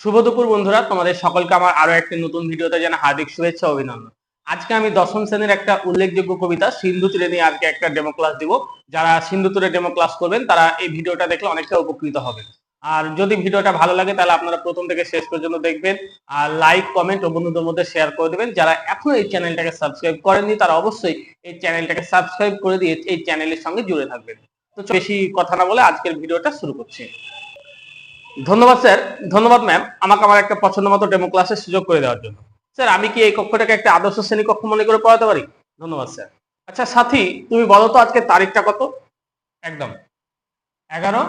শুভ দুপুর বন্ধুরা, তোমাদের সকলকে আমার আরও একটি নতুন ভিডিওতে জানা হার্দিক শুভেচ্ছা অভিনন্দন। আজকে আমি দশম শ্রেণির একটা উল্লেখযোগ্য কবিতা, সিন্ধু তীরে নিয়ে আজকে একটা ডেমো ক্লাস দিব। যারা সিন্ধু তীরে ডেমো ক্লাস করবেন, তারা এই ভিডিওটা দেখলে অনেকটা উপকৃত হবেন। আর যদি ভিডিওটা ভালো লাগে, তাহলে আপনারা প্রথম থেকে শেষ পর্যন্ত দেখবেন। আর লাইক কমেন্ট ও বন্ধুদের মধ্যে শেয়ার করে দেবেন। যারা এখনও এই চ্যানেলটাকে সাবস্ক্রাইব করেননি, তারা অবশ্যই এই চ্যানেলটাকে সাবস্ক্রাইব করে দিয়ে এই চ্যানেলের সঙ্গে জুড়ে থাকবেন। তো বেশি কথা না বলে আজকের ভিডিওটা শুরু করছি। ধন্যবাদ, স্যার। ধন্যবাদ ম্যাম আমাকে আমার একটা পছন্দ মতো ডেমো ক্লাসের সুযোগ করে দেওয়ার জন্য। স্যার, আমি কি এই কক্ষটাকে একটা আদর্শ শ্রেণি কক্ষ মনে করে পড়াতে পারি? ধন্যবাদ, স্যার। আচ্ছা সাথী, তুমি বলো তো আজকে তারিখটা কত? একদম। এগারো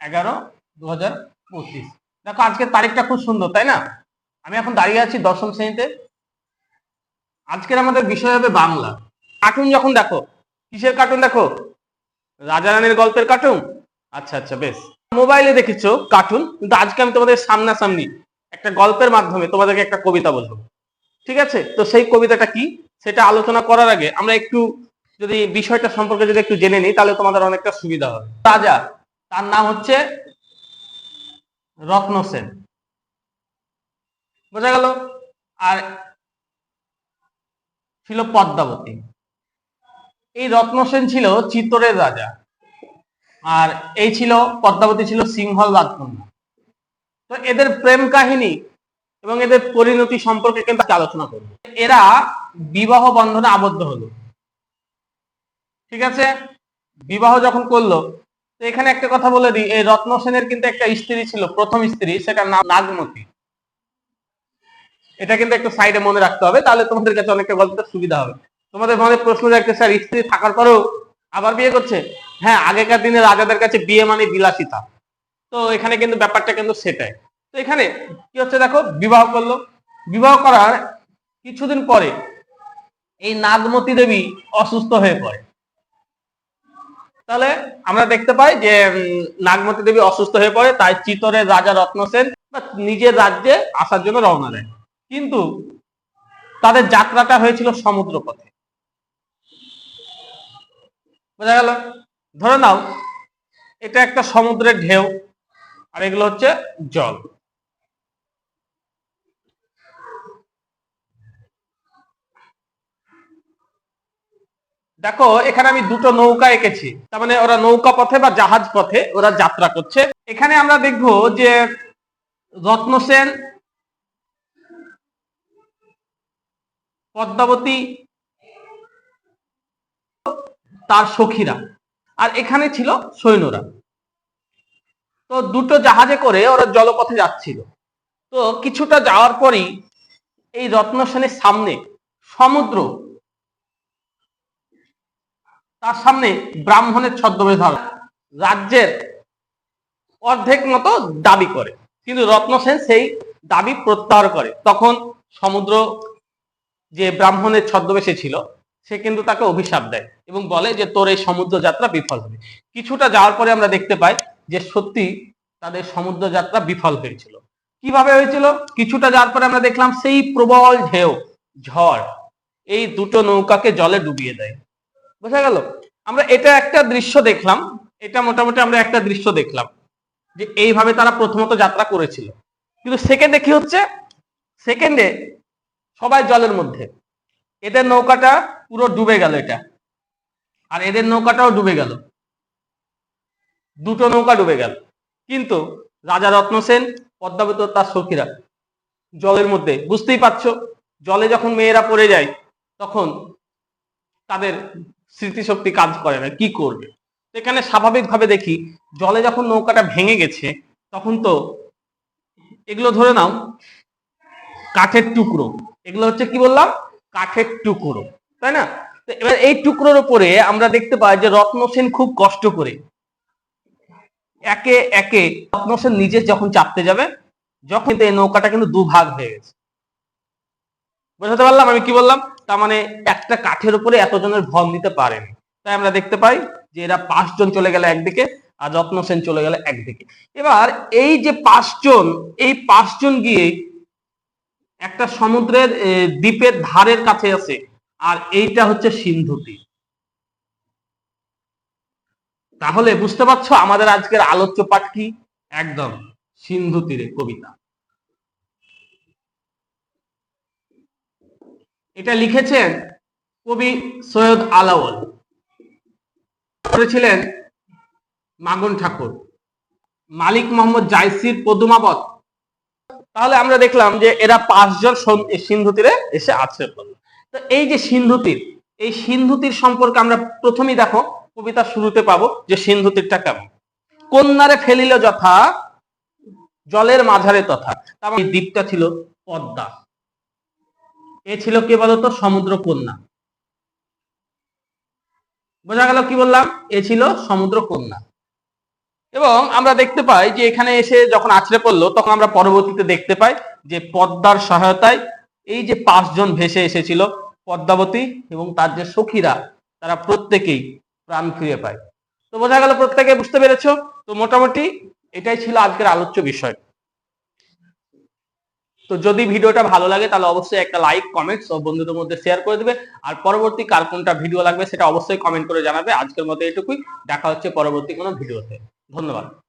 এগারো দু হাজার পঁচিশ। দেখো, আজকের তারিখটা খুব সুন্দর, তাই না? আমি এখন দাঁড়িয়ে আছি দশম শ্রেণীতে। আজকের আমাদের বিষয় হবে বাংলা। কার্টুন যখন দেখো, কিসের কার্টুন দেখো? রাজা রানীর গল্পের কার্টুন আচ্ছা আচ্ছা বেশ। মোবাইলে দেখেছ কার্টুন কিন্তু আজকে আমি তোমাদের সামনাসামনি একটা গল্পের মাধ্যমে তোমাদেরকে একটা কবিতা বলব। ঠিক আছে? তো সেই কবিতাটা কি? সেটা আলোচনা করার আগে আমরা একটু যদি বিষয়টা সম্পর্কে যদি একটু জেনে নিই, তাহলে তোমাদের অনেকটা সুবিধা হবে। রাজা, তার নাম হচ্ছে রত্ন সেন। বোঝা গেল? আর ছিল পদ্মাবতী। এই রত্ন সেন ছিল চিত্তরের রাজা। আর এই ছিল, পদ্মাবতী ছিল সিংহল রাজকন্যা তো এদের প্রেম কাহিনী এবং এদের পরিণতি সম্পর্কে কিন্তু আলোচনা করব। এরা বিবাহ বন্ধনে আবদ্ধ হলো। ঠিক আছে? বিবাহ যখন করল, তো এখানে একটা কথা বলে দিই, এই রত্ন সেনের কিন্তু একটা স্ত্রী ছিল, প্রথম স্ত্রী, সেটার নাম নাগমতি। এটা কিন্তু একটু সাইডে মনে রাখতে হবে, তাহলে তোমাদের কাছে অনেকটা গল্পটা সুবিধা হবে। তোমাদের মনে প্রশ্ন রাখতে স্যার স্ত্রী থাকার পরেও আবার বিয়ে করছে? হ্যাঁ আগেকার দিনে রাজাদের কাছে বিয়ে মানে বিলাসিতা। তো এখানে কিন্তু ব্যাপারটা কিন্তু সেটাই। তো এখানে কি হচ্ছে দেখো, বিবাহ করল। বিবাহ করার কিছুদিন পরে এই নাগমতী দেবী অসুস্থ হয়ে পড়ে। তাহলে আমরা দেখতে পাই যে নাগমতী দেবী অসুস্থ হয়ে পড়ে, তাই চিতরের রাজা রত্নসেন বা নিজের রাজ্যে আসার জন্য রওনা দেয় কিন্তু তাদের যাত্রাটা হয়েছিল সমুদ্র পথে বোঝা গেল? ধরে নাও, এটা একটা সমুদ্রের ঢেউ, আর এগুলো হচ্ছে জল। দেখো, এখানে আমি দুটো নৌকা এঁকেছি। তার মানে ওরা নৌকা পথে বা জাহাজ পথে ওরা যাত্রা করছে। এখানে আমরা দেখব যে রত্নসেন, পদ্মাবতী, তার সখীরা। আর এখানে ছিল সৈন্যরা। তো দুটো জাহাজে করে ওরা জলপথে যাচ্ছিল। তো কিছুটা যাওয়ার পরই এই রত্নসেনের সামনে সমুদ্র, তার সামনে ব্রাহ্মণের ছদ্মবেশ ধরা রাজ্যের অর্ধেক মতো দাবি করে। কিন্তু রত্নসেন সেই দাবি প্রত্যাহার করে। তখন সমুদ্র যে ব্রাহ্মণের ছদ্মবেশে ছিল সে কিন্তু তাকে অভিশাপ দেয় এবং বলে যে, তোর এই সমুদ্র যাত্রা বিফল হবে। কিছুটা যাওয়ার পরে আমরা দেখতে পাই যে, সত্যি তাদের সমুদ্র যাত্রা বিফল হয়েছিল। কীভাবে হয়েছিল? কিছুটা যাওয়ার পরে আমরা দেখলাম সেই প্রবল ঢেউ, ঝড়, এই দুটো নৌকাকে জলে ডুবিয়ে দেয়। বোঝা গেল? আমরা এটা একটা দৃশ্য দেখলাম, এটা মোটামুটি আমরা একটা দৃশ্য দেখলাম, যে এইভাবে তারা প্রথমত যাত্রা করেছিল। কিন্তু সেকেন্ডে কি হচ্ছে? সেকেন্ডে সবাই জলের মধ্যে। এদের নৌকাটা পুরো ডুবে গেল এটা। আর এদের নৌকাটাও ডুবে গেল। দুটো নৌকা ডুবে গেল। কিন্তু রাজা রত্ন সেন, পদ্মাবতী তার সখীরা জলের মধ্যে, বুঝতেই পারছ, জলে যখন মেয়েরা পড়ে যায়, তখন তাদের স্মৃতিশক্তি কাজ করে না, কি করবে? এখানে স্বাভাবিকভাবে দেখি, জলে যখন নৌকাটা ভেঙে গেছে, তখন তো এগুলো ধরে নাও, কাঠের টুকরো। এগুলো হচ্ছে কি বললাম? কাঠের টুকরো, তাই না? এবার এই টুকরোর উপরে আমরা দেখতে পাই যে রত্ন সেন খুব কষ্ট করে। একে একে রত্ন সেন নিজে যখন চাপতে যাবে, যখন এই নৌকাটা কিন্তু দুভাগ হয়ে গেছে। বোঝাতে পারলাম? আমি কি বললাম? তার মানে একটা কাঠের উপরে এতজনের ভর নিতে পারেনি। তাই আমরা দেখতে পাই যে এরা পাঁচজন চলে গেল একদিকে আর রত্ন সেন চলে গেল একদিকে। এবার এই যে পাঁচজন, এই পাঁচজন গিয়ে একটা সমুদ্রের দ্বীপের ধারের কাছে আছে, আর এইটা হচ্ছে সিন্ধু দ্বীপ। তাহলে বুঝতে পারছ আমাদের আজকের আলোচ্য পাঠ কি? একদম, সিন্ধু তীরে কবিতা। এটা লিখেছেন কবি সৈয়দ আলাওল করেছিলেন মাগন ঠাকুর। মালিক মোহাম্মদ জাইসির পদুমাবত। তাহলে আমরা দেখলাম যে এরা পাঁচজন সন- সিন্ধু তীরে এসে আশ্রয় করল। তো এই যে সিন্ধু তীর, এই সিন্ধু তীর সম্পর্কে আমরা প্রথমেই দেখো, কবিতা শুরুতে পাবো যে সিন্ধু তীরটা কেমন। কন্যারে ফেলিল যথা, জলের মাঝারে তথা। তার মানে এই দ্বীপটা ছিল পদ্মা। এ ছিল কে বলতো? সমুদ্র কন্যা। বোঝা গেল কি বললাম? এ ছিল সমুদ্র কন্যা। এবং আমরা দেখতে পাই যে এখানে এসে যখন আছড়ে পড়ল, তখন আমরা পরবর্তীতে দেখতে পাই যে পদ্মার সহায়তায় এই যে পাঁচজন ভেসে এসেছিল, পদ্মাবতী এবং তার যে সখীরা, তারা প্রত্যেকেই প্রাণ ফিরে পায়। তো বোঝা গেল প্রত্যেকে বুঝতে পেরেছ? তো মোটামুটি এটাই ছিল আজকের আলোচ্য বিষয়। তো যদি ভিডিওটা ভালো লাগে, তাহলে অবশ্যই একটা লাইক, কমেন্টস ও বন্ধুদের মধ্যে শেয়ার করে দেবে। আর পরবর্তী কার কোনটা ভিডিও লাগবে, সেটা অবশ্যই কমেন্ট করে জানাবে। আজকের মতো এটুকুই। দেখা হচ্ছে পরবর্তী কোনো ভিডিওতে। ধন্যবাদ।